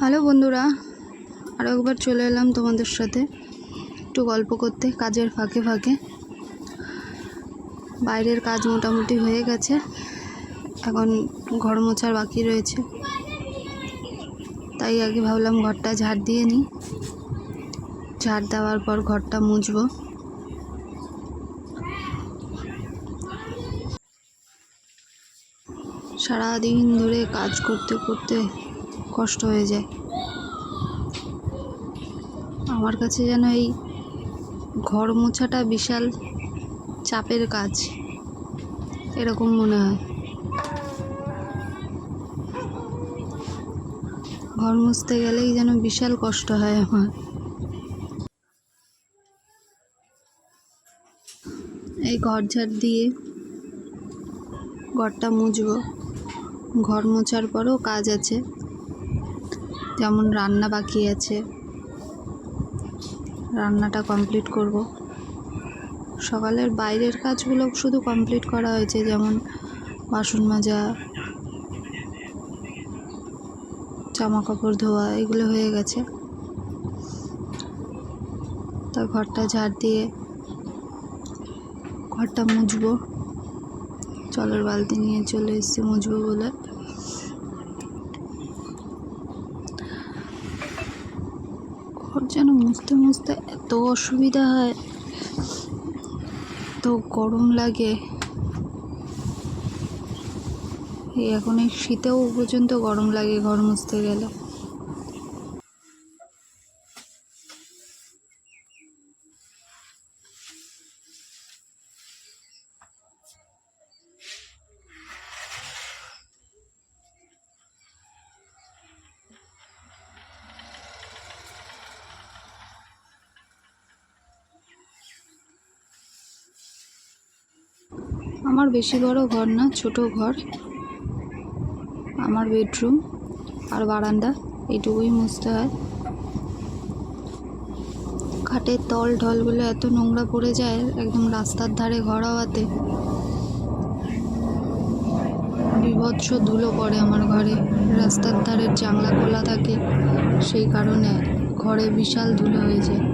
Hello বন্ধুরা আরও একবার চলে এলাম তোমাদের সাথে একটু গল্প করতে, কাজের ফাঁকে ফাঁকে। বাইরের কাজ মোটামুটি হয়ে গেছে, এখন ঘর মোছার বাকি রয়েছে। তাই আগে ভাবলাম ঘরটা ঝাড় দিয়ে নিই। ঝাড় দেওয়ার পর ঘরটা মুছবো। সারাদিন ধরে কাজ করতে করতে কষ্ট হয়ে যায়। আমার কাছে যেন এই ঘর মোছাটা বিশাল চাপের কাজ। এরকম মনে হয়। ঘর মুছতে গেলেই যেন বিশাল কষ্ট হয় আমার। এই ঘর ঝাড় দিয়ে ঘরটা মুছবো। ঘর মোছার পরেও কাজ আছে। যেমন রান্না বাকি আছে। রান্নাটা কমপ্লিট করব। সকালের বাইরের কাজগুলো শুধু কমপ্লিট করা হয়েছে, যেমন বাসন মাজা জামা কাপড় ধোয়া, এগুলো হয়ে গেছে। তা ঘরটা ঝাড় দিয়ে ঘরটা মুছবো। জলের বালতি নিয়ে চলে এসেছি মুছবো বলে ঘর যেন মুছতে মুছতে এত অসুবিধা হয়। এত গরম লাগে। এখন এই শীতেও পর্যন্ত গরম লাগে ঘর মুছতে গেলে। আমার বেশি বড় ঘর না, ছোট ঘর। আমার বেডরুম আর বারান্দা, এইটুকুই মুছতে হয়। খাটের তল ঢলগুলো এত নোংরা পড়ে যায়, একদম রাস্তার ধারে ঘর হওয়াতে। বিভৎস ধুলো পড়ে আমার ঘরে, রাস্তার ধারের জানলা খোলা থাকে, সেই কারণে ঘরে বিশাল ধুলো হয়ে যায়।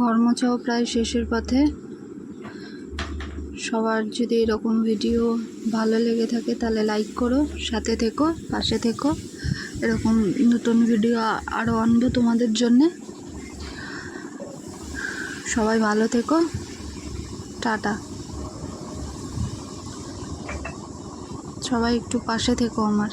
ঘর মোছাও প্রায় শেষের পথে। সবার যদি এরকম ভিডিও ভালো লেগে থাকে তাহলে লাইক করো, সাথে থেকো, পাশে থেকো। এরকম নতুন ভিডিও আরও আনব তোমাদের জন্যে। সবাই ভালো থেকো। টাটা। সবাই একটু পাশে থেকো আমার।